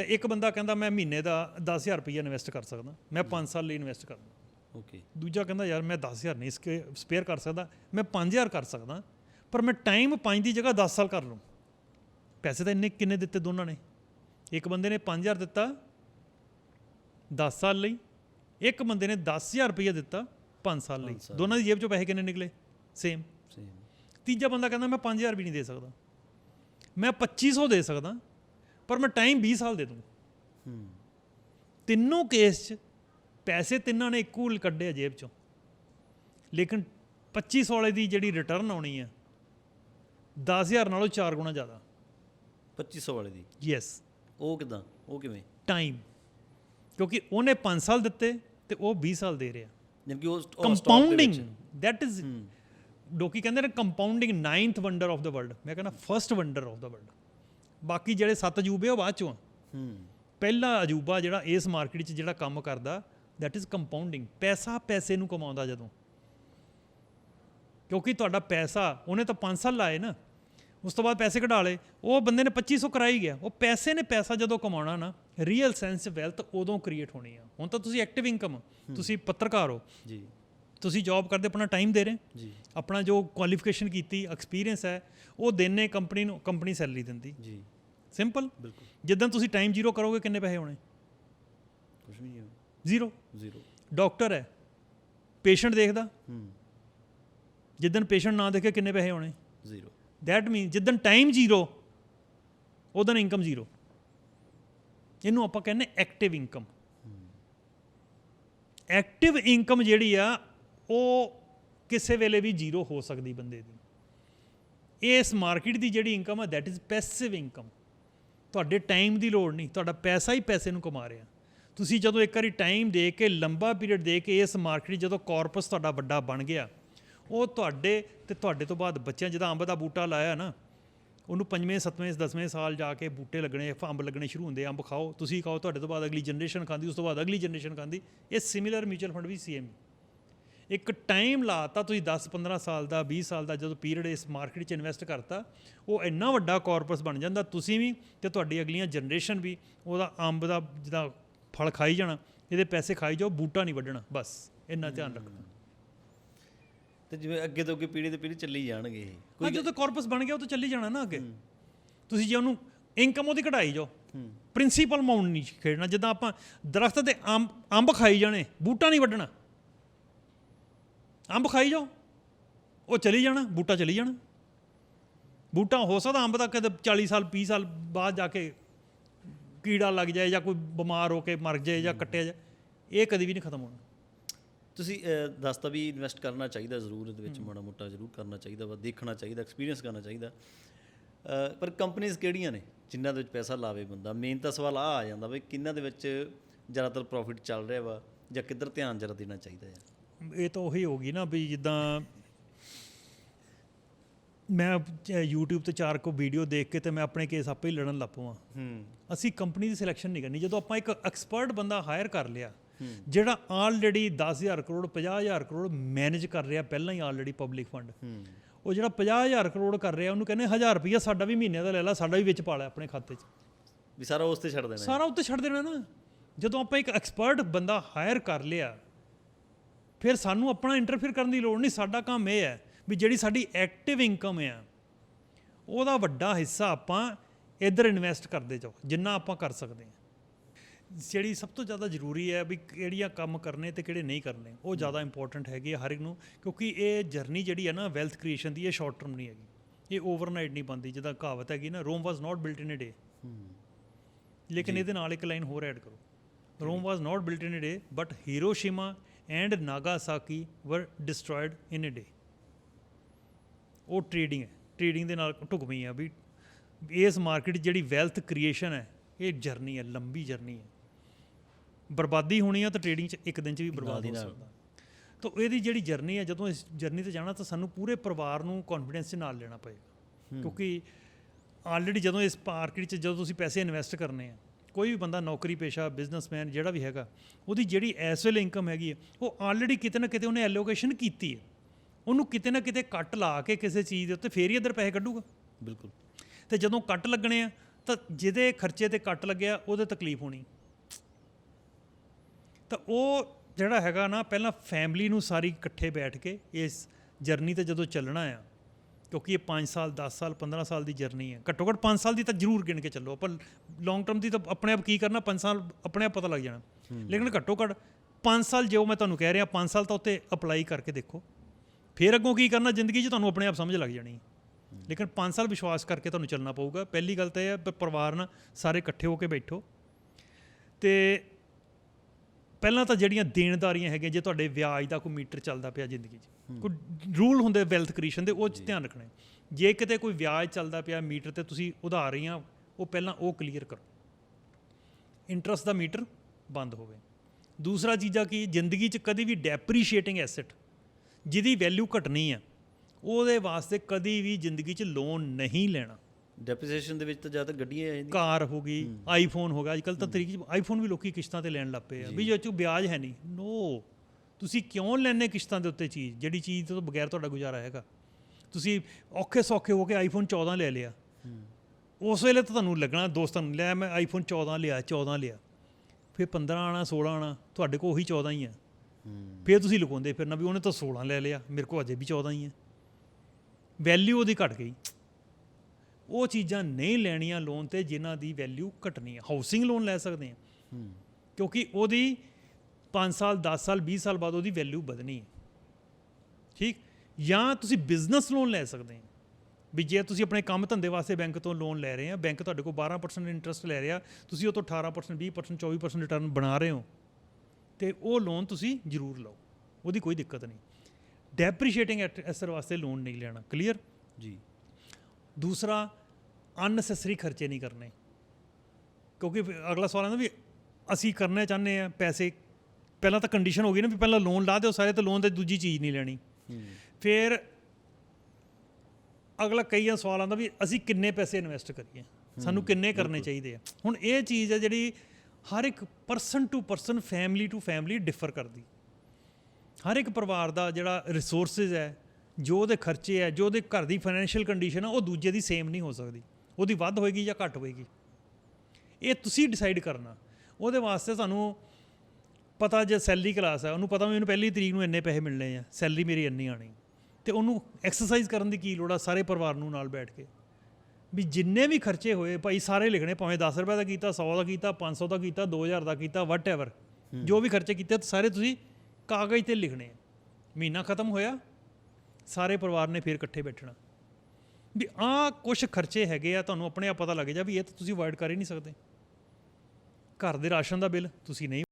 ਇੱਕ ਬੰਦਾ ਕਹਿੰਦਾ ਮੈਂ ਮਹੀਨੇ ਦਾ 10000 ਰੁਪਏ ਇਨਵੈਸਟ ਕਰ ਸਕਦਾ। ਮੈਂ 5 ਸਾਲ ਲਈ ਇਨਵੈਸਟ ਕਰਦਾ ਓਕੇ। ਦੂਜਾ ਕਹਿੰਦਾ ਯਾਰ ਮੈਂ 10000 ਨਹੀਂ ਸਕੇ ਸਪੇਅਰ ਕਰ ਸਕਦਾ। ਮੈਂ 5000 ਕਰ ਸਕਦਾ ਪਰ ਮੈਂ ਟਾਈਮ 5 ਦੀ ਜਗ੍ਹਾ 10 ਸਾਲ ਕਰ ਲੂੰ ਪੈਸੇ ਤਾਂ ਇੰਨੇ ਕਿੰਨੇ ਦਿੱਤੇ ਦੋਨਾਂ ਨੇ? ਇੱਕ ਬੰਦੇ ਨੇ 5000 ਦਿੱਤਾ 10 ਸਾਲ ਲਈ ਇੱਕ ਬੰਦੇ ਨੇ 10000 ਰੁਪਏ ਦਿੱਤਾ 5 ਸਾਲ ਲਈ। ਦੋਨਾਂ ਦੀ ਜੇਬ ਚੋਂ ਪੈਸੇ ਕਿੰਨੇ ਨਿਕਲੇ? ਸੇਮ ਸੇਮ ਤੀਜਾ ਬੰਦਾ ਕਹਿੰਦਾ ਮੈਂ 5000 ਵੀ ਨਹੀਂ ਦੇ ਸਕਦਾ। ਮੈਂ 2500 ਦੇ ਸਕਦਾ ਪਰ ਮੈਂ ਟਾਈਮ 20 ਸਾਲ ਦੇ ਦੂੰ ਹੂੰ ਤਿੰਨੋਂ ਕੇਸ 'ਚ ਪੈਸੇ ਤਿੰਨਾਂ ਨੇ ਇੱਕੋ ਕੱਢੇ ਆ ਜੇਬ ਚੋਂ। ਲੇਕਿਨ 2500 ਵਾਲੇ ਦੀ ਜਿਹੜੀ ਰਿਟਰਨ ਆਉਣੀ ਆ 10000 ਨਾਲੋਂ 4 ਗੁਣਾ ਜ਼ਿਆਦਾ। 2500 ਵਾਲੇ ਦੀ? ਯੈਸ ਉਹ ਕਿਦਾਂ? ਉਹ ਕਿਵੇਂ? ਟਾਈਮ ਕਿਉਂਕਿ ਉਹਨੇ 5 ਸਾਲ ਦਿੱਤੇ ਤੇ ਉਹ 20 ਸਾਲ ਦੇ ਰਿਹਾ। ਜਿਵੇਂ ਕਿ ਉਹ ਕੰਪਾਊਂਡਿੰਗ। ਦੈਟ ਇਜ਼ ਲੋਕੀ ਕਹਿੰਦੇ ਨੇ compounding ninth wonder of the world ਮੈਂ ਕਹਿੰਦਾ first wonder of the world ਬਾਕੀ ਜਿਹੜੇ ਸੱਤ ਅਜੂਬੇ ਉਹ ਬਾਅਦ ਚੋਂ ਆ। ਹੂੰ। ਪਹਿਲਾ ਅਜੂਬਾ ਜਿਹੜਾ ਇਸ ਮਾਰਕੀਟ 'ਚ ਜਿਹੜਾ ਕੰਮ ਕਰਦਾ ਦੈਟ ਇਜ਼ ਕੰਪਾਊਂਡਿੰਗ ਪੈਸਾ ਪੈਸੇ ਨੂੰ ਕਮਾਉਂਦਾ ਜਦੋਂ। ਕਿਉਂਕਿ ਤੁਹਾਡਾ ਪੈਸਾ ਉਹਨੇ ਤਾਂ 5 ਸਾਲ ਲਾਏ ਨਾ। ਉਸ ਤੋਂ ਬਾਅਦ ਪੈਸੇ ਕਢਾ ਲਏ। ਉਹ ਬੰਦੇ ਨੇ 2500 ਕਰਾਈ ਗਿਆ। ਉਹ ਪੈਸੇ ਨੇ ਪੈਸਾ ਜਦੋਂ ਕਮਾਉਣਾ ਨਾ ਰੀਅਲ ਸੈਂਸ ਵੈਲਥ ਉਦੋਂ ਕ੍ਰੀਏਟ ਹੋਣੀ ਆ। ਹੁਣ ਤਾਂ ਤੁਸੀਂ ਐਕਟਿਵ ਇਨਕਮ ਤੁਸੀਂ ਪੱਤਰਕਾਰ ਹੋ। ਜੀ। ਤੁਸੀਂ ਜੌਬ ਕਰਦੇ ਆਪਣਾ ਟਾਈਮ ਦੇ ਰਹੇ ਜੀ। ਆਪਣਾ ਜੋ ਕੁਆਲੀਫਿਕੇਸ਼ਨ ਕੀਤੀ ਐਕਸਪੀਰੀਅੰਸ ਹੈ ਉਹ ਦੇਣੇ ਕੰਪਨੀ ਨੂੰ ਕੰਪਨੀ ਸੈਲਰੀ ਦਿੰਦੀ। ਜੀ। ਸਿੰਪਲ ਬਿਲਕੁਲ। ਜਿੱਦਾਂ ਤੁਸੀਂ ਟਾਈਮ ਜ਼ੀਰੋ ਕਰੋਗੇ ਕਿੰਨੇ ਪੈਸੇ ਹੋਣੇ? ਕੁਝ ਨਹੀਂ ਹੈ ਜ਼ੀਰੋ ਜ਼ੀਰੋ ਡਾਕਟਰ ਹੈ। ਪੇਸ਼ੈਂਟ ਦੇਖਦਾ। ਹੂੰ। ਜਿੱਦਨ ਪੇਸ਼ੈਂਟ ਨਾ ਦੇਖੇ ਕਿੰਨੇ ਪੈਸੇ ਹੋਣੇ? ਜ਼ੀਰੋ ਦੈਟ ਮੀਨ ਜਿੱਦਨ ਟਾਈਮ ਜ਼ੀਰੋ ਉਦੋਂ ਇਨਕਮ ਜ਼ੀਰੋ ਇਹਨੂੰ ਆਪਾਂ ਕਹਿੰਦੇ ਐਕਟਿਵ ਇਨਕਮ ਐਕਟਿਵ ਇਨਕਮ ਜਿਹੜੀ ਆ ਉਹ ਕਿਸੇ ਵੇਲੇ ਵੀ ਜ਼ੀਰੋ ਹੋ ਸਕਦੀ ਬੰਦੇ ਦੀ। ਇਸ ਮਾਰਕੀਟ ਦੀ ਜਿਹੜੀ ਇਨਕਮ ਹੈ ਦੈਟ ਇਜ਼ ਪੈਸਿਵ ਇਨਕਮ ਤੁਹਾਡੇ ਟਾਈਮ ਦੀ ਲੋੜ ਨਹੀਂ, ਤੁਹਾਡਾ ਪੈਸਾ ਹੀ ਪੈਸੇ ਨੂੰ ਕਮਾ ਰਿਹਾ। ਤੁਸੀਂ ਜਦੋਂ ਇੱਕ ਵਾਰੀ ਟਾਈਮ ਦੇ ਕੇ, ਲੰਬਾ ਪੀਰੀਅਡ ਦੇ ਕੇ ਇਸ ਮਾਰਕੀਟ ਜਦੋਂ ਕਾਰਪਸ ਤੁਹਾਡਾ ਵੱਡਾ ਬਣ ਗਿਆ, ਉਹ ਤੁਹਾਡੇ ਤੇ ਤੁਹਾਡੇ ਤੋਂ ਬਾਅਦ ਬੱਚਿਆਂ ਜਿਹਦਾ ਅੰਬ ਦਾ ਬੂਟਾ ਲਾਇਆ ਨਾ, ਉਹਨੂੰ ਪੰਜਵੇਂ, ਸੱਤਵੇਂ, ਦਸਵੇਂ ਸਾਲ ਜਾ ਕੇ ਬੂਟੇ ਲੱਗਣੇ ਅੰਬ ਲੱਗਣੇ ਸ਼ੁਰੂ ਹੁੰਦੇ ਅੰਬ ਖਾਓ, ਤੁਸੀਂ ਖਾਓ, ਤੁਹਾਡੇ ਤੋਂ ਬਾਅਦ ਅਗਲੀ ਜਨਰੇਸ਼ਨ ਖਾਂਦੀ, ਉਸ ਤੋਂ ਬਾਅਦ ਅਗਲੀ ਜਨਰੇਸ਼ਨ ਖਾਂਦੀ। ਇਹ ਸਿਮਿਲਰ ਮਿਊਚੁਅਲ ਫੰਡ ਵੀ ਸੇਮ ਇੱਕ ਟਾਈਮ ਲਾਤਾ ਤੁਸੀਂ 10 15 ਸਾਲ ਦਾ 20 ਸਾਲ ਦਾ ਜਦੋਂ ਪੀਰੀਅਡ ਇਸ ਮਾਰਕੀਟ 'ਚ ਇਨਵੈਸਟ ਕਰਤਾ ਉਹ ਇੰਨਾ ਵੱਡਾ ਕਾਰਪਸ ਬਣ ਜਾਂਦਾ ਤੁਸੀਂ ਵੀ ਤੇ ਤੁਹਾਡੀ ਅਗਲੀਆਂ ਜਨਰੇਸ਼ਨ ਵੀ ਉਹਦਾ ਅੰਬ ਦਾ ਜਿਹਦਾ ਫਲ ਖਾਈ ਜਾਣਾ ਇਹਦੇ ਪੈਸੇ ਖਾਈ ਜਾਓ ਬੂਟਾ ਨਹੀਂ ਵੱਢਣਾ ਬਸ ਇੰਨਾ ਧਿਆਨ ਰੱਖਣਾ। ਤੇ ਜਿਵੇਂ ਅੱਗੇ ਤੋਂ ਅੱਗੇ ਪੀੜ੍ਹੀ ਤੇ ਪੀੜ੍ਹੀ ਚੱਲੀ ਜਾਣਗੇ ਇਹ ਹਾਂ ਜਦੋਂ ਕਾਰਪਸ ਬਣ ਗਿਆ ਉਹ ਤਾਂ ਚੱਲੀ ਜਾਣਾ ਨਾ ਅੱਗੇ। ਤੁਸੀਂ ਜੇ ਉਹਨੂੰ ਇਨਕਮ ਉਹਦੀ ਕਢਾਈ ਜਾਓ ਪ੍ਰਿੰਸੀਪਲ ਅਮਾਉਂਟ ਨਹੀਂ ਖੇਡਣਾ ਜਿੱਦਾਂ ਆਪਾਂ ਦਰਖਤ ਤੇ ਅੰਬ ਅੰਬ ਖਾਈ ਜਾਣੇ ਬੂਟਾ ਨਹੀਂ ਵੱਢਣਾ ਅੰਬ ਖਾਈ ਜਾਓ। ਉਹ ਚਲੀ ਜਾਣਾ ਬੂਟਾ ਚਲੀ ਜਾਣਾ। ਬੂਟਾ ਹੋ ਸਕਦਾ ਅੰਬ ਦਾ ਕਦੇ 40 ਸਾਲ 20 ਸਾਲ ਬਾਅਦ ਜਾ ਕੇ ਕੀੜਾ ਲੱਗ ਜਾਏ ਜਾਂ ਕੋਈ ਬਿਮਾਰ ਹੋ ਕੇ ਮਰ ਜਾਏ ਜਾਂ ਕੱਟਿਆ ਜਾਏ ਇਹ ਕਦੀ ਵੀ ਨਹੀਂ ਖਤਮ ਹੋਣਾ। ਤੁਸੀਂ ਦੱਸਤਾ ਵੀ ਇਨਵੈਸਟ ਕਰਨਾ ਚਾਹੀਦਾ ਜ਼ਰੂਰ ਇਹਦੇ ਵਿੱਚ ਮਾੜਾ ਮੋਟਾ ਜ਼ਰੂਰ ਕਰਨਾ ਚਾਹੀਦਾ ਵਾ ਦੇਖਣਾ ਚਾਹੀਦਾ ਐਕਸਪੀਰੀਅੰਸ ਕਰਨਾ ਚਾਹੀਦਾ। ਪਰ ਕੰਪਨੀਆਂ ਕਿਹੜੀਆਂ ਨੇ ਜਿਨ੍ਹਾਂ ਦੇ ਵਿੱਚ ਪੈਸਾ ਲਾਵੇ ਬੰਦਾ? ਮੇਨ ਤਾਂ ਸਵਾਲ ਆ ਆ ਜਾਂਦਾ ਵੀ ਕਿਹਨਾਂ ਦੇ ਵਿੱਚ ਜ਼ਿਆਦਾਤਰ ਪ੍ਰੋਫਿਟ ਚੱਲ ਰਿਹਾ ਵਾ ਜਾਂ ਕਿੱਧਰ ਧਿਆਨ ਜਰਾ ਦੇਣਾ ਚਾਹੀਦਾ ਹੈ ਇਹ ਤਾਂ ਉਹੀ ਹੋ ਗਈ ਨਾ ਵੀ ਜਿੱਦਾਂ ਮੈਂ YouTube ਤੇ ਚਾਰ ਕੋ ਵੀਡੀਓ ਦੇਖ ਕੇ ਤੇ ਮੈਂ ਆਪਣੇ ਕੇਸ ਆਪੇ ਹੀ ਲੜਨ ਲੱਗ ਪਵਾਂ। ਹੂੰ। ਅਸੀਂ ਕੰਪਨੀ ਦੀ ਸਿਲੈਕਸ਼ਨ ਨਹੀਂ ਕਰਨੀ। ਜਦੋਂ ਆਪਾਂ ਇੱਕ ਐਕਸਪਰਟ ਬੰਦਾ ਹਾਇਰ ਕਰ ਲਿਆ ਜਿਹੜਾ ਆਲਰੇਡੀ 10000 ਕਰੋੜ 50000 ਕਰੋੜ ਮੈਨੇਜ ਕਰ ਰਿਹਾ ਪਹਿਲਾਂ ਹੀ ਆਲਰੇਡੀ ਪਬਲਿਕ ਫੰਡ ਉਹ ਜਿਹੜਾ 50000 ਕਰੋੜ ਕਰ ਰਿਹਾ ਉਹਨੂੰ ਕਹਿੰਦੇ 1000 ਰੁਪਈਆ ਸਾਡਾ ਵੀ ਮਹੀਨੇ ਦਾ ਲੈ ਲਾ ਸਾਡਾ ਵੀ ਵਿੱਚ ਪਾ ਲੈ ਆਪਣੇ ਖਾਤੇ 'ਚ। ਵੀ ਸਾਰਾ ਉਸ ਤੇ ਛੱਡ ਦੇਣਾ। ਸਾਰਾ ਉੱਤੇ ਛੱਡ ਦੇਣਾ ਨਾ। ਜਦੋਂ ਆਪਾਂ ਇੱਕ ਐਕਸਪਰਟ ਬੰਦਾ ਹਾਇਰ ਕਰ ਲਿਆ ਫਿਰ ਸਾਨੂੰ ਆਪਣਾ ਇੰਟਰਫੇਅਰ ਕਰਨ ਦੀ ਲੋੜ ਨਹੀਂ ਸਾਡਾ ਕੰਮ ਇਹ ਹੈ ਵੀ ਜਿਹੜੀ ਸਾਡੀ ਐਕਟਿਵ ਇਨਕਮ ਆ ਉਹਦਾ ਵੱਡਾ ਹਿੱਸਾ ਆਪਾਂ ਇੱਧਰ ਇਨਵੈਸਟ ਕਰਦੇ ਜਾਓ ਜਿੰਨਾ ਆਪਾਂ ਕਰ ਸਕਦੇ ਹਾਂ। ਜਿਹੜੀ ਸਭ ਤੋਂ ਜ਼ਿਆਦਾ ਜ਼ਰੂਰੀ ਹੈ ਵੀ ਕਿਹੜੀਆਂ ਕੰਮ ਕਰਨੇ ਤੇ ਕਿਹੜੇ ਨਹੀਂ ਕਰਨੇ ਉਹ ਜ਼ਿਆਦਾ ਇੰਪੋਰਟੈਂਟ ਹੈਗੀ ਹੈ ਹਰ ਇੱਕ ਨੂੰ ਕਿਉਂਕਿ ਇਹ ਜਰਨੀ ਜਿਹੜੀ ਹੈ ਨਾ ਵੈਲਥ ਕ੍ਰੀਏਸ਼ਨ ਦੀ ਇਹ ਸ਼ਾਰਟ ਟਰਮ ਨਹੀਂ ਹੈਗੀ। ਇਹ ਓਵਰਨਾਈਟ ਨਹੀਂ ਬਣਦੀ ਜਿੱਦਾਂ ਕਹਾਵਤ ਹੈਗੀ ਨਾ ਰੋਮ was not built in a ਡੇ ਲੇਕਿਨ ਇਹਦੇ ਨਾਲ ਇੱਕ ਲਾਈਨ ਹੋਰ ਐਡ ਕਰੋ। Rome was not built in a day but Hiroshima and Nagasaki were destroyed in a day. ਉਹ ਟ੍ਰੇਡਿੰਗ ਹੈ। ਟ੍ਰੇਡਿੰਗ ਦੇ ਨਾਲ ਢੁਕਵੀਂ ਆ ਵੀ ਇਸ ਮਾਰਕੀਟ ਜਿਹੜੀ ਵੈਲਥ ਕ੍ਰੀਏਸ਼ਨ ਹੈ ਇਹ ਜਰਨੀ ਹੈ ਲੰਬੀ ਜਰਨੀ ਹੈ। ਬਰਬਾਦੀ ਹੋਣੀ ਆ ਤਾਂ ਟ੍ਰੇਡਿੰਗ 'ਚ ਇੱਕ ਦਿਨ 'ਚ ਵੀ ਬਰਬਾਦ ਹੋ ਸਕਦਾ। ਤਾਂ ਇਹਦੀ ਜਿਹੜੀ ਜਰਨੀ ਹੈ ਜਦੋਂ ਇਸ ਜਰਨੀ ਤੇ ਜਾਣਾ ਤਾਂ ਸਾਨੂੰ ਪੂਰੇ ਪਰਿਵਾਰ ਨੂੰ ਕੌਨਫੀਡੈਂਸ ਨਾਲ ਲੈਣਾ ਪਏਗਾ। ਕਿਉਂਕਿ ਆਲਰੇਡੀ ਜਦੋਂ ਇਸ ਮਾਰਕੀਟ 'ਚ ਜਦੋਂ ਤੁਸੀਂ ਪੈਸੇ ਇਨਵੈਸਟ ਕਰਨੇ ਆ ਕੋਈ ਵੀ ਬੰਦਾ ਨੌਕਰੀ ਪੇਸ਼ਾ ਬਿਜ਼ਨਸਮੈਨ ਜਿਹੜਾ ਵੀ ਹੈਗਾ ਉਹਦੀ ਜਿਹੜੀ ਇਸ ਵੇਲੇ ਇਨਕਮ ਹੈਗੀ ਹੈ ਉਹ ਆਲਰੇਡੀ ਕਿਤੇ ਨਾ ਕਿਤੇ ਉਹਨੇ ਐਲੋਕੇਸ਼ਨ ਕੀਤੀ ਹੈ। ਉਹਨੂੰ ਕਿਤੇ ਨਾ ਕਿਤੇ ਕੱਟ ਲਾ ਕੇ ਕਿਸੇ ਚੀਜ਼ ਦੇ ਉੱਤੇ ਫੇਰ ਹੀ ਇੱਧਰ ਪੈਸੇ ਕੱਢੂਗਾ। ਬਿਲਕੁਲ। ਤੇ ਜਦੋਂ ਕੱਟ ਲੱਗਣੇ ਆ ਤਾਂ ਜਿਹਦੇ ਖਰਚੇ ਤੇ ਕੱਟ ਲੱਗਿਆ ਉਹਦੇ ਤਕਲੀਫ ਹੋਣੀ। ਤਾਂ ਉਹ ਜਿਹੜਾ ਹੈਗਾ ਨਾ ਪਹਿਲਾਂ ਫੈਮਿਲੀ ਨੂੰ ਸਾਰੀ ਇਕੱਠੇ ਬੈਠ ਕੇ ਇਸ ਜਰਨੀ ਤੇ ਜਦੋਂ ਚੱਲਣਾ ਆ ਕਿਉਂਕਿ ਇਹ 5 ਸਾਲ 10 ਸਾਲ 15 ਸਾਲ ਦੀ ਜਰਨੀ ਹੈ। ਘੱਟੋ ਘੱਟ 5 ਸਾਲ ਦੀ ਤਾਂ ਜ਼ਰੂਰ ਗਿਣ ਕੇ ਚੱਲੋ। ਆਪਾਂ ਲੌਂਗ ਟਰਮ ਦੀ ਤਾਂ ਆਪਣੇ ਆਪ ਕੀ ਕਰਨਾ 5 ਸਾਲ ਆਪਣੇ ਆਪ ਪਤਾ ਲੱਗ ਜਾਣਾ। ਲੇਕਿਨ ਘੱਟੋ ਘੱਟ 5 ਸਾਲ ਜੋ ਮੈਂ ਤੁਹਾਨੂੰ ਕਹਿ ਰਿਹਾ 5 ਸਾਲ ਤਾਂ ਉੱਤੇ ਅਪਲਾਈ ਕਰਕੇ ਦੇਖੋ। ਫਿਰ ਅੱਗੋਂ ਕੀ ਕਰਨਾ ਜ਼ਿੰਦਗੀ 'ਚ ਤੁਹਾਨੂੰ ਆਪਣੇ ਆਪ ਸਮਝ ਲੱਗ ਜਾਣੀ। ਲੇਕਿਨ 5 ਸਾਲ ਵਿਸ਼ਵਾਸ ਕਰਕੇ ਤੁਹਾਨੂੰ ਚੱਲਣਾ ਪਊਗਾ। ਪਹਿਲੀ ਗੱਲ ਤਾਂ ਇਹ ਹੈ ਪਰਿਵਾਰ ਨਾਲ ਸਾਰੇ ਇਕੱਠੇ ਹੋ ਕੇ ਬੈਠੋ। ਤੇ ਪਹਿਲਾਂ ਤਾਂ ਜਿਹੜੀਆਂ ਦੇਣਦਾਰੀਆਂ ਹੈਗੀਆਂ, ਜੇ ਤੁਹਾਡੇ ਵਿਆਜ ਦਾ ਕੋਈ ਮੀਟਰ ਚੱਲਦਾ ਪਿਆ ਜ਼ਿੰਦਗੀ 'ਚ, ਕੋਈ ਰੂਲ ਹੁੰਦੇ ਵੈਲਥ ਕ੍ਰੀਏਸ਼ਨ ਦੇ, ਉਹ 'ਚ ਧਿਆਨ ਰੱਖਣਾ ਜੇ ਕਿਤੇ ਕੋਈ ਵਿਆਜ ਚੱਲਦਾ ਪਿਆ ਮੀਟਰ ਤੇ ਤੁਸੀਂ ਉਧਾਰ ਰਹੀਆਂ, ਉਹ ਪਹਿਲਾਂ ਉਹ ਕਲੀਅਰ ਕਰੋ। ਇੰਟਰਸਟ ਦਾ ਮੀਟਰ ਬੰਦ ਹੋਵੇ। ਦੂਸਰਾ ਚੀਜ਼ਾ ਕਿ, ਜ਼ਿੰਦਗੀ 'ਚ ਕਦੀ ਵੀ ਡੈਪਰੀਸ਼ੀਏਟਿੰਗ ਐਸੈਟ ਜਿਹਦੀ ਵੈਲਿਊ ਘਟਣੀ ਆ, ਉਹਦੇ ਵਾਸਤੇ ਕਦੀ ਵੀ ਜ਼ਿੰਦਗੀ 'ਚ ਲੋਨ ਨਹੀਂ ਲੈਣਾ। ਡੈਪਰੀਸੀਏਸ਼ਨ ਦੇ ਵਿੱਚ ਤਾਂ ਜ਼ਿਆਦਾ ਗੱਡੀਆਂ ਆ ਜਾਂਦੀਆਂ। ਕਾਰ ਹੋ ਗਈ ਆਈਫੋਨ ਹੋ ਗਿਆ। ਅੱਜਕੱਲ ਤਾਂ ਤਰੀਕੇ ਆਈਫੋਨ ਵੀ ਲੋਕੀ ਕਿਸ਼ਤਾਂ ਤੇ ਲੈਣ ਲੱਗ ਪਏ ਆ। ਵੀ ਜੋ ਚ ਵਿਆਜ ਹੈ ਨਹੀਂ। ਨੋ ਤੁਸੀਂ ਕਿਉਂ ਲੈਣੇ ਕਿਸ਼ਤਾਂ ਦੇ ਉੱਤੇ ਚੀਜ਼? ਜਿਹੜੀ ਚੀਜ਼ ਤੋਂ ਬਗੈਰ ਤੁਹਾਡਾ ਗੁਜ਼ਾਰਾ ਹੈਗਾ। ਤੁਸੀਂ ਔਖੇ ਸੌਖੇ ਹੋ ਕੇ ਆਈਫੋਨ 14 ਲੈ ਲਿਆ। ਉਸ ਵੇਲੇ ਤਾਂ ਤੁਹਾਨੂੰ ਲੱਗਣਾ ਦੋਸਤਾਂ ਨੂੰ ਲੈ ਮੈਂ ਆਈਫੋਨ 14 ਲਿਆ 14 ਲਿਆ। ਫਿਰ 15 ਆਣਾ 16 ਆਣਾ ਤੁਹਾਡੇ ਕੋਲ ਉਹੀ 14 ਹੀ ਆ। ਫਿਰ ਤੁਸੀਂ ਲੁਕਾਉਂਦੇ ਫਿਰਨਾ ਵੀ ਉਹਨੇ ਤਾਂ 16 ਲੈ ਲਿਆ ਮੇਰੇ ਕੋਲ ਅਜੇ ਵੀ 14 ਹੀ ਹੈ ਵੈਲਿਊ ਉਹਦੀ ਘਟ ਗਈ। ਉਹ ਚੀਜ਼ਾਂ ਨਹੀਂ ਲੈਣੀਆਂ ਲੋਨ ਤੇ ਜਿਨ੍ਹਾਂ ਦੀ ਵੈਲਿਊ ਘਟਣੀ ਹੈ। ਹਾਊਸਿੰਗ ਲੋਨ ਲੈ ਸਕਦੇ ਆ ਕਿਉਂਕਿ ਉਹਦੀ 5 ਸਾਲ 10 ਸਾਲ 20 ਸਾਲ ਬਾਅਦ ਉਹਦੀ ਵੈਲਿਊ ਵਧਣੀ ਹੈ। ਠੀਕ? ਜਾਂ ਤੁਸੀਂ ਬਿਜ਼ਨਸ ਲੋਨ ਲੈ ਸਕਦੇ ਆ ਵੀ ਜੇ ਤੁਸੀਂ ਆਪਣੇ ਕੰਮ ਧੰਦੇ ਵਾਸਤੇ ਬੈਂਕ ਤੋਂ ਲੋਨ ਲੈ ਰਹੇ ਆ ਬੈਂਕ ਤੁਹਾਡੇ ਕੋਲ 12% ਇੰਟਰਸਟ ਲੈ ਰਿਹਾ ਤੁਸੀਂ ਉਹ ਤੋਂ 18% 20% 24% ਰਿਟਰਨ ਬਣਾ ਰਹੇ ਹੋ ਤੇ ਉਹ ਲੋਨ ਤੁਸੀਂ ਜ਼ਰੂਰ ਲਓ। ਉਹਦੀ ਕੋਈ ਦਿੱਕਤ ਨਹੀਂ। ਡੈਪਰੀਸ਼ੀਏਟਿੰਗ ਐਸਰ ਵਾਸਤੇ ਲੋਨ ਨਹੀਂ ਲੈਣਾ। ਕਲੀਅਰ ਜੀ। ਦੂਸਰਾ ਅਨਨੈਸੈਸਰੀ ਖਰਚੇ ਨਹੀਂ ਕਰਨੇ। ਕਿਉਂਕਿ ਅਗਲਾ ਸਵਾਲ ਆਉਂਦਾ ਵੀ ਅਸੀਂ ਕਰਨੇ ਚਾਹੁੰਦੇ ਆ ਪੈਸੇ ਪਹਿਲਾਂ ਤਾਂ ਕੰਡੀਸ਼ਨ ਹੋ ਗਈ ਨਾ ਵੀ ਪਹਿਲਾਂ ਲੋਨ ਲਾ ਦਿਓ ਸਾਰੇ ਤੇ ਲੋਨ ਤੇ ਦੂਜੀ ਚੀਜ਼ ਨਹੀਂ ਲੈਣੀ। ਫਿਰ ਅਗਲਾ ਕਈ ਸਵਾਲ ਆਉਂਦਾ ਵੀ ਅਸੀਂ ਕਿੰਨੇ ਪੈਸੇ ਇਨਵੈਸਟ ਕਰੀਏ? ਸਾਨੂੰ ਕਿੰਨੇ ਕਰਨੇ ਚਾਹੀਦੇ ਆ? ਹੁਣ ਇਹ ਚੀਜ਼ ਹੈ ਜਿਹੜੀ ਹਰ ਇੱਕ person to person family to family differ ਕਰਦੀ। ਹਰ ਇੱਕ ਪਰਿਵਾਰ ਦਾ ਜਿਹੜਾ ਰਿਸੋਰਸਸ ਹੈ ਜੋ ਉਹਦੇ ਖਰਚੇ ਹੈ ਜੋ ਉਹਦੇ ਘਰ ਦੀ ਫਾਈਨੈਂਸ਼ੀਅਲ ਕੰਡੀਸ਼ਨ ਹੈ ਉਹ ਦੂਜੇ ਦੀ ਸੇਮ ਨਹੀਂ ਹੋ ਸਕਦੀ। ਉਹਦੀ ਵੱਧ ਹੋਏਗੀ ਜਾਂ ਘੱਟ ਹੋਏਗੀ। ਇਹ ਤੁਸੀਂ ਡਿਸਾਈਡ ਕਰਨਾ। ਉਹਦੇ ਵਾਸਤੇ ਤੁਹਾਨੂੰ ਪਤਾ ਜੇ ਸੈਲਰੀ ਕਲਾਸ ਹੈ ਉਹਨੂੰ ਪਤਾ ਵੀ ਮੈਨੂੰ ਪਹਿਲੀ ਤਰੀਕ ਨੂੰ ਇੰਨੇ ਪੈਸੇ ਮਿਲਣੇ ਆ ਸੈਲਰੀ ਮੇਰੀ ਇੰਨੀ ਆਣੀ ਤੇ ਉਹਨੂੰ ਐਕਸਰਸਾਈਜ਼ ਕਰਨ ਦੀ ਕੀ ਲੋੜ ਆ ਸਾਰੇ ਪਰਿਵਾਰ ਨੂੰ ਨਾਲ ਬੈਠ ਕੇ। ਵੀ ਜਿੰਨੇ ਵੀ ਖਰਚੇ ਹੋਏ ਭਾਈ ਸਾਰੇ ਲਿਖਣੇ ਭਾਵੇਂ 10 ਰੁਪਏ ਦਾ ਕੀਤਾ 100 ਦਾ ਕੀਤਾ 500 ਦਾ ਕੀਤਾ 2000 ਦਾ ਕੀਤਾ ਵਟ ਐਵਰ ਜੋ ਵੀ ਖਰਚੇ ਕੀਤੇ ਸਾਰੇ ਤੁਸੀਂ ਕਾਗਜ਼ ਤੇ ਲਿਖਣੇ ਆ। ਮਹੀਨਾ ਖਤਮ ਹੋਇਆ ਸਾਰੇ ਪਰਿਵਾਰ ਨੇ ਫਿਰ ਇਕੱਠੇ ਬੈਠਣਾ। ਵੀ ਆਹ ਕੁਝ ਖਰਚੇ ਹੈਗੇ ਆ, ਤੁਹਾਨੂੰ ਆਪਣੇ ਆਪ ਪਤਾ ਲੱਗ ਜਾ ਵੀ ਇਹ ਤਾਂ ਤੁਸੀਂ ਅਵੋਇਡ ਕਰ ਹੀ ਨਹੀਂ ਸਕਦੇ। ਘਰ ਦੇ ਰਾਸ਼ਨ ਦਾ ਬਿੱਲ ਤੁਸੀਂ ਨਹੀਂ